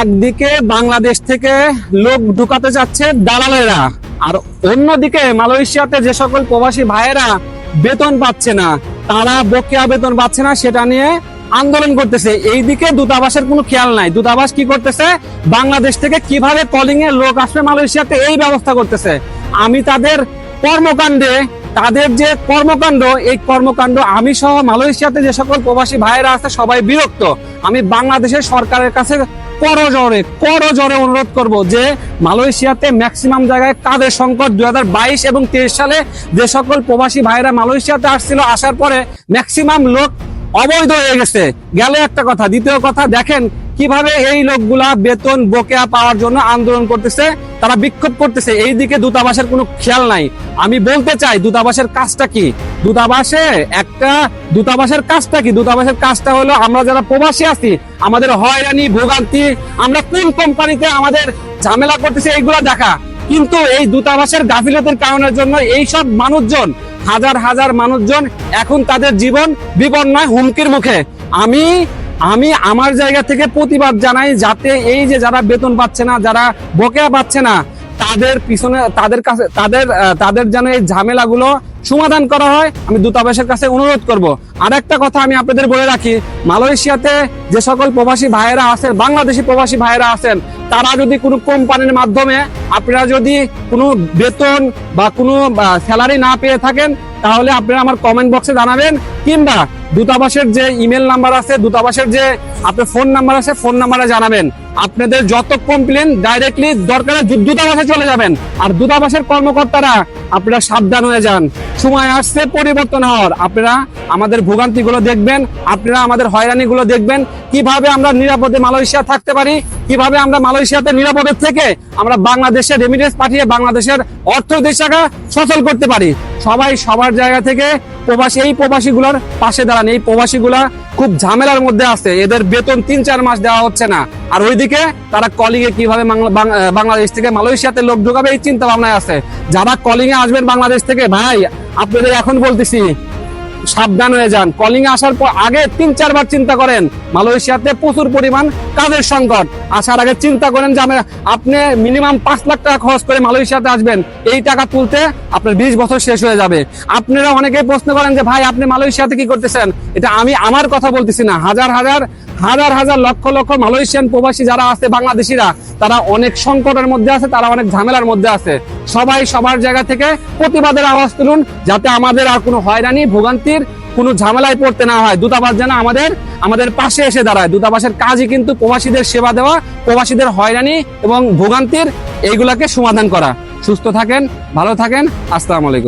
একদিকে বাংলাদেশ থেকে লোক ঢুকাতে যাচ্ছে দালালেরা, আর অন্যদিকে মালয়েশিয়াতে যে সকল প্রবাসী ভাইয়েরা বেতন পাচ্ছে না, তারা বকেয়া বেতন পাচ্ছে না, সেটা নিয়ে আন্দোলন করতেছে। এইদিকে দূতাবাসের কোনো খেয়াল নাই। দূতাবাস কি করতেছে? বাংলাদেশ থেকে কীভাবে কলিং এ লোক আসবে মালয়েশিয়াতে এই ব্যবস্থা করতেছে। আমি তাদের কর্মকাণ্ডে, তাদের যে কর্মকাণ্ড, এই কর্মকাণ্ড আমি সহ মালয়েশিয়াতে যে সকল প্রবাসী ভাইয়েরা আছে, সবাই বিরক্ত। আমি বাংলাদেশের সরকারের কাছে করজোরে করজোরে অনুরোধ করব যে মালয়েশিয়াতে ম্যাক্সিমাম জায়গায় কাদের সংকট? দুই হাজার বাইশ এবং তেইশ সালে যে সকল প্রবাসী ভাইরা মালয়েশিয়াতে আসছিল, আসার পরে ম্যাক্সিমাম লোক অবৈধ হয়ে গেছে। গেল একটা কথা। দ্বিতীয় কথা, দেখেন কীভাবে এই লোকগুলা বেতন, বকেয়া পাওয়ার জন্য আন্দোলন করতেছে, তারা বিক্ষোভ করতেছে এই দিকে দূতাবাসের কোনো খেয়াল নাই। আমি বলতে চাই, দূতাবাসের কাজটা কি? দূতাবাসে একটা, দূতাবাসের কাজটা কি? দূতাবাসের কাজটা হলো, আমরা যারা প্রবাসী আছি, আমাদের হয়রানি, ভোগান্তি, আমরা কোন কোম্পানিতে আমাদের ঝামেলা করতেছি এইগুলা দেখা। কিন্তু এই দূতাবাসের গাফিলতির কারণের জন্য এই সব মানুষজন, হাজার হাজার মানুষজন এখন তাদের জীবন বিপন্নয় হুমকির মুখে। আমি আমি আমার জায়গা থেকে প্রতিবাদ জানাই যাতে এই যে যারা বেতন পাচ্ছে না, যারা বকেয়া পাচ্ছে না, তাদের পিছনে, তাদের কাছে, তাদের তাদের যেন এই ঝামেলাগুলো সমাধান করা হয়, আমি দূতাবাসের কাছে অনুরোধ করব। আর একটা কথা আমি আপনাদের বলে রাখি, মালয়েশিয়াতে যে সকল প্রবাসী ভাইয়েরা আছেন, বাংলাদেশি প্রবাসী ভাইয়েরা আছেন, তারা যদি কোনো কোম্পানির মাধ্যমে আপনারা যদি কোনো বেতন বা কোনো স্যালারি না পেয়ে থাকেন তাহলে আপনারা আমার কমেন্ট বক্সে জানাবেন, কিংবা দূতাবাসের যে ইমেল নাম্বার আছে, দূতাবাসের যে আপনার ফোন নাম্বার আছে ফোন নাম্বারে জানাবেন। আপনাদের যত কমপ্লেন ডাইরেক্টলি দরকারে দূতাবাসে চলে যাবেন। আর দূতাবাসের কর্মকর্তারা আপনারা সাবধান হয়ে যান। সময় আসছে, পরিবর্তন হওয়ার। আপনারা আমাদের ভোগান্তিগুলো দেখবেন, আপনারা আমাদের হয়রানিগুলো দেখবেন। কীভাবে আমরা নিরাপদে মালয়েশিয়া থাকতে পারি, কীভাবে আমরা মালয়েশিয়াতে নিরাপদে থেকে আমরা বাংলাদেশে রেমিডেন্স পাঠিয়ে বাংলাদেশের অর্থনৈতিক শাখা সচল করতে পারি। সবাই সবার জায়গা থেকে প্রবাসী এই প্রবাসীগুলোর পাশে দাঁড়ান। এই প্রবাসীগুলা খুব ঝামেলার মধ্যে আছে। এদের বেতন তিন চার মাস দেওয়া হচ্ছে না। আর ওইদিকে তারা কলিং এ কীভাবে বাংলাদেশ থেকে মালয়েশিয়াতে লোক ঢোকাবে এই চিন্তা ভাবনায় আছে। যারা কলিং এ আসবেন বাংলাদেশ থেকে, ভাই, আপনাদের এখন বলতেছি, সাবধান হয়ে যান। কলিং আসার পর আগে তিন, চারবার চিন্তা করেন, মালয়েশিয়াতে প্রচুর পরিমাণ কাজের সংকট। আসার আগে চিন্তা করেন যে আপনি মিনিমাম পাঁচ লাখ টাকা খরচ করে মালয়েশিয়াতে আসবেন। এই টাকা তুলতে আপনার বিশ বছর শেষ হয়ে যাবে। আপনারা অনেকেই প্রশ্ন করেন যে, ভাই, আপনি মালয়েশিয়াতে কি করতেছেন? এটা আমি আমার কথা বলতেছি না। হাজার হাজার হাজার হাজার লক্ষ লক্ষ মালয়েশিয়ান প্রবাসী যারা আছে, বাংলাদেশিরা, তারা অনেক সংকটের মধ্যে আছে, তারা অনেক ঝামেলার মধ্যে আছে। সবাই সবার জায়গা থেকে প্রতিবাদের আওয়াজ তুলুন, যাতে আমাদের আর কোনো হয়রানি, ভোগান্তির কোনো ঝামেলায় পড়তে না হয়। দূতাবাস যেন আমাদের আমাদের পাশে এসে দাঁড়ায়। দূতাবাসের কাজই কিন্তু প্রবাসীদের সেবা দেওয়া, প্রবাসীদের হয়রানি এবং ভোগান্তির এইগুলাকে সমাধান করা। সুস্থ থাকেন, ভালো থাকেন, আসসালামু আলাইকুম।